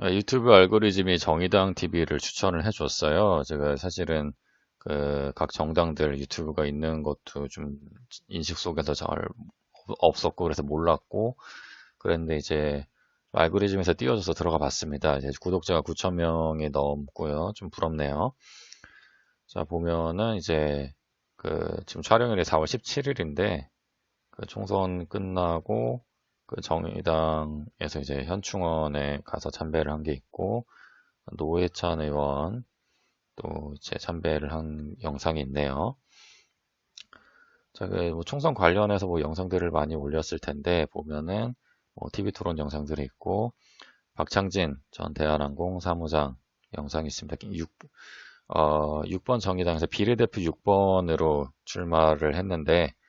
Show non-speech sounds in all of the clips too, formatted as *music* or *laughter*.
아, 유튜브 알고리즘이 정의당 TV를 추천을 해줬어요. 제가 사실은 그 각 정당들 유튜브가 있는 것도 좀 인식 속에서 잘 없었고 그래서 몰랐고 그랬는데 이제 알고리즘에서 띄워줘서 들어가 봤습니다. 이제 구독자가 9,000명이 넘고요. 좀 부럽네요. 자 보면은 이제 그 지금 촬영일이 4월 17일인데 그 총선 끝나고 그 정의당에서 이제 현충원에 가서 참배를 한 게 있고 노회찬 의원 또 이제 참배를 한 영상이 있네요. 자, 그뭐 총선 관련해서 뭐 영상들을 많이 올렸을 텐데 보면은 뭐 TV 토론 영상들이 있고 박창진 전 대한항공 사무장 영상이 있습니다. 6, 어, 6번 정의당에서 비례대표 6번으로 출마를 했는데 어,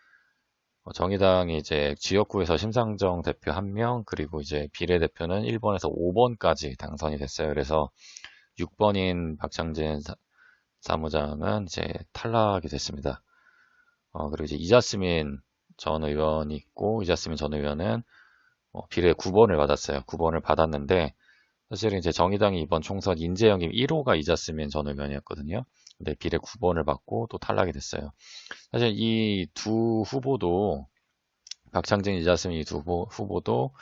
정의당이 이제 지역구에서 심상정 대표 1명 그리고 이제 비례대표는 1번에서 5번까지 당선이 됐어요. 그래서 6번인 박창진 사, 무장은 이제 탈락이 됐습니다. 어, 그리고 이제 이자스민 전 의원이 있고 이자스민 전 의원은 어, 비례 9번을 받았어요. 9번을 받았는데 사실은 이제 정의당이 이번 총선 인재영임 1호가 이자스민 전 의원이었거든요. 근데 비례 9번을 받고 또 탈락이 됐어요. 사실 이 두 후보도 박창진, 이자스민 이 두 후보도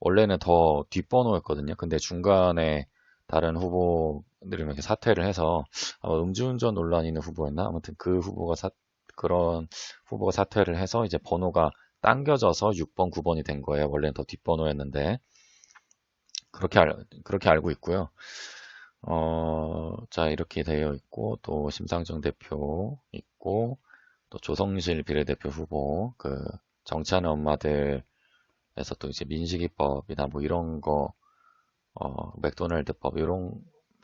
원래는 더 뒷번호였거든요. 근데 중간에 다른 후보들이 이렇게 사퇴를 해서 아마 음주운전 논란이 있는 후보였나? 아무튼 그 후보가 사, 그런 후보가 사퇴를 해서 이제 번호가 당겨져서 6번, 9번이 된 거예요. 원래는 더 뒷번호였는데 그렇게 알, 그렇게 알고 있고요. 어, 자, 이렇게 되어 있고, 또 심상정 대표 있고, 또 조성실 비례대표 후보, 그, 정치하는 엄마들에서 또 이제 민식이법이나 뭐 이런 거, 어, 맥도날드법, 이런,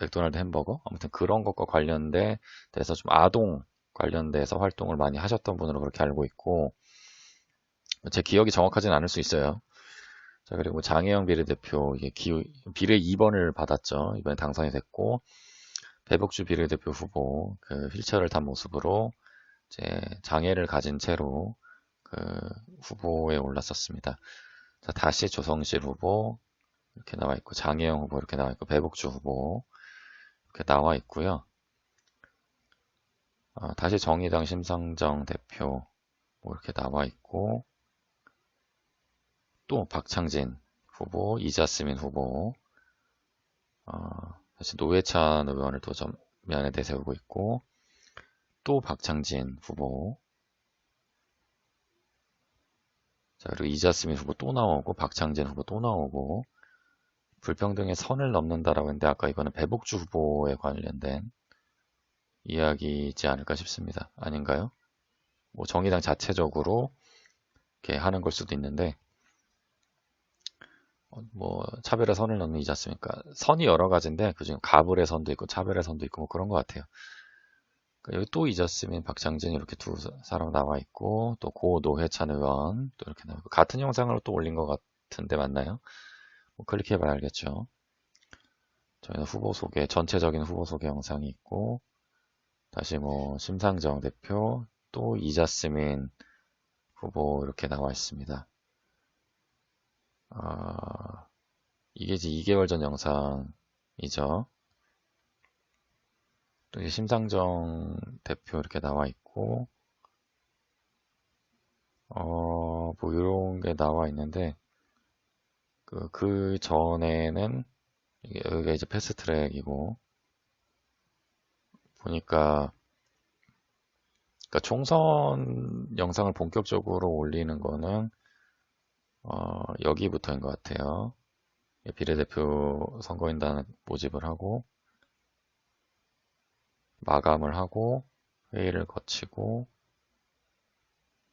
맥도날드 햄버거? 아무튼 그런 것과 관련돼, 돼서 좀 아동 관련돼서 활동을 많이 하셨던 분으로 그렇게 알고 있고, 제 기억이 정확하진 않을 수 있어요. 자, 그리고 장혜영 비례대표, 이게 기, 비례 2번을 받았죠. 이번에 당선이 됐고, 배복주 비례대표 후보, 그 휠체어를 탄 모습으로 이제 장애를 가진 채로 그 후보에 올랐었습니다. 자, 다시 조성실 후보 이렇게 나와 있고, 장혜영 후보 이렇게 나와 있고, 배복주 후보 이렇게 나와 있고요. 어, 다시 정의당 심상정 대표 뭐 이렇게 나와 있고, 또 박창진 후보, 이자스민 후보, 어, 다시 노회찬 의원을 또 전면에 내세우고 있고, 또 박창진 후보, 자, 그리고 이자스민 후보 또 나오고, 박창진 후보 또 나오고, 불평등의 선을 넘는다라고 했는데, 아까 이거는 배복주 후보에 관련된 이야기이지 않을까 싶습니다. 아닌가요? 뭐 정의당 자체적으로 이렇게 하는 걸 수도 있는데, 어, 뭐 차별의 선을 넘는지 않습니까? 선이 여러 가지인데 그중에 가불의 선도 있고 차별의 선도 있고 뭐 그런 것 같아요. 그러니까 여기 또 이자스민, 박장진 이렇게 두 사람 나와 있고 또 고 노회찬 의원 또 이렇게 나오고 같은 영상으로 또 올린 것 같은데 맞나요? 뭐 클릭해봐야 알겠죠. 저희는 후보 소개, 전체적인 후보 소개 영상이 있고 다시 뭐 심상정 대표 또 이자스민 후보 이렇게 나와 있습니다. 아, 이게 이제 2개월 전 영상이죠. 또 이제 심상정 대표 이렇게 나와 있고, 어, 뭐 이런 게 나와 있는데, 그, 그 전에는, 여기가 이제 패스트 트랙이고, 보니까, 그러니까 총선 영상을 본격적으로 올리는 거는 어, 여기부터인 것 같아요. 비례대표 선거인단 모집을 하고 마감을 하고 회의를 거치고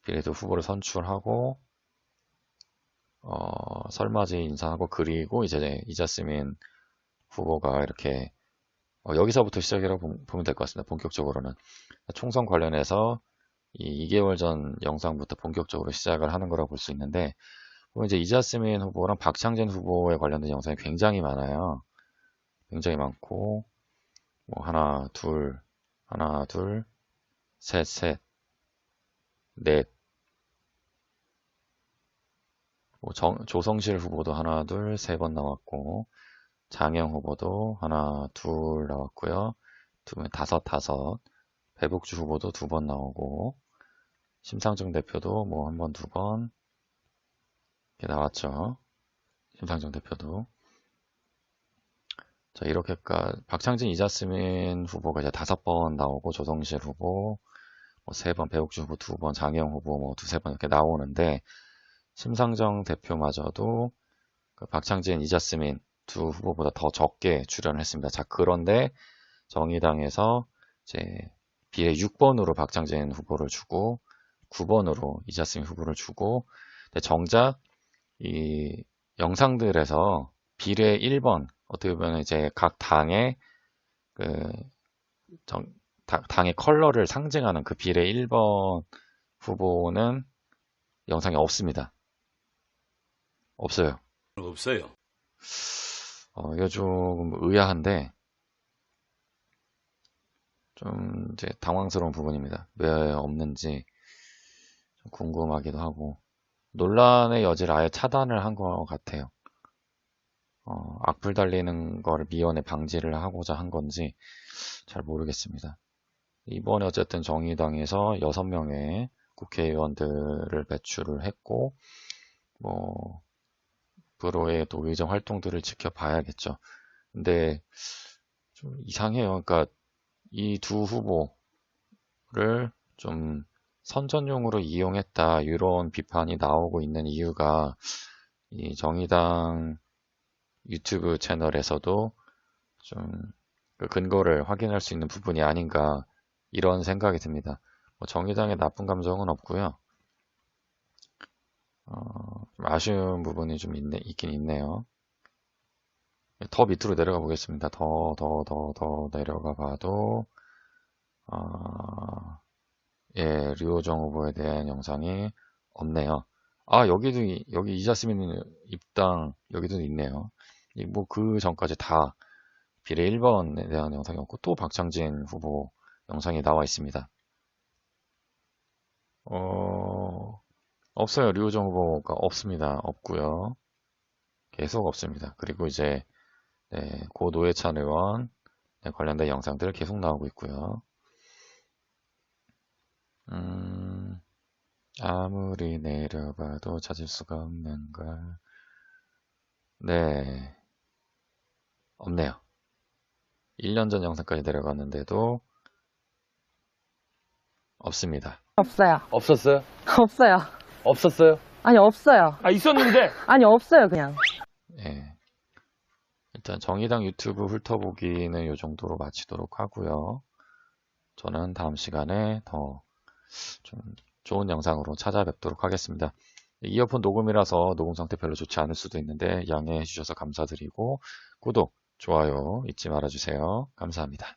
비례대표 후보를 선출하고 어, 설맞이 인사하고 그리고 이제 이자스민 후보가 이렇게 어, 여기서부터 시작이라고 보면 될 것 같습니다. 본격적으로는 총선 관련해서 이 2개월 전 영상부터 본격적으로 시작을 하는 거라고 볼 수 있는데 이제 이자스민 후보랑 박창진 후보에 관련된 영상이 굉장히 많아요. 굉장히 많고 뭐 하나, 둘, 하나, 둘, 셋, 셋, 넷. 뭐 정, 조성실 후보도 하나, 둘, 세 번 나왔고 장영 후보도 하나, 둘 나왔고요. 두 번, 다섯, 다섯. 배북주 후보도 두 번 나오고, 심상정 대표도 뭐 한 번, 두 번, 이렇게 나왔죠. 심상정 대표도. 자, 이렇게까 박창진, 이자스민 후보가 이제 다섯 번 나오고, 조성실 후보, 뭐 세 번, 배옥주 후보 두 번, 장영 후보 뭐 두세 번 이렇게 나오는데, 심상정 대표마저도 그 박창진, 이자스민 두 후보보다 더 적게 출연을 했습니다. 자, 그런데 정의당에서 이제 비례 6번으로 박창진 후보를 주고 9번으로 이자스민 후보를 주고 정작 이 영상들에서 비례 1번 어떻게 보면 이제 각 당의 그 정, 다- 당의 컬러를 상징하는 그 비례 1번 후보는 영상에 없습니다. 없어요. 없어요. 어, 이거 좀 의아한데, 좀 이제 당황스러운 부분입니다. 왜 없는지 좀 궁금하기도 하고, 논란의 여지를 아예 차단을 한 것 같아요. 어, 악플 달리는 거를 미연에 방지를 하고자 한 건지 잘 모르겠습니다. 이번에 어쨌든 정의당에서 6명의 국회의원들을 배출을 했고, 뭐, 앞으로의 또 의정 활동들을 지켜봐야겠죠. 근데 좀 이상해요. 그러니까 이 두 후보를 좀 선전용으로 이용했다 이런 비판이 나오고 있는 이유가 이 정의당 유튜브 채널에서도 좀 그 근거를 확인할 수 있는 부분이 아닌가 이런 생각이 듭니다. 뭐 정의당에 나쁜 감정은 없고요. 어, 좀 아쉬운 부분이 좀 있네, 있긴 있네요. 더 밑으로 내려가 보겠습니다. 더, 더, 더, 더 내려가 봐도, 아, 예, 류호정 후보에 대한 영상이 없네요. 아, 여기도, 이- 여기 이자스민 입당, 여기도 있네요. 뭐, 그 전까지 다 비례 1번에 대한 영상이 없고, 또 박창진 후보 영상이 나와 있습니다. 어, 없어요. 류호정 후보가 없습니다. 없고요. 계속 없습니다. 그리고 이제 네, 고 노회찬 의원 네, 관련된 영상들 계속 나오고 있고요. 아무리 내려가도 찾을 수가 없는 걸. 네, 없네요. 1년 전 영상까지 내려갔는데도 없습니다. 없어요. 없었어요? *laughs* 없어요. 없었어요? 아니, 없어요. 아, 있었는데! *laughs* 아니, 없어요, 그냥. 예. 일단 정의당 유튜브 훑어보기는 이 정도로 마치도록 하고요. 저는 다음 시간에 더 좀 좋은 영상으로 찾아뵙도록 하겠습니다. 이어폰 녹음이라서 녹음 상태 별로 좋지 않을 수도 있는데 양해해 주셔서 감사드리고 구독, 좋아요 잊지 말아주세요. 감사합니다.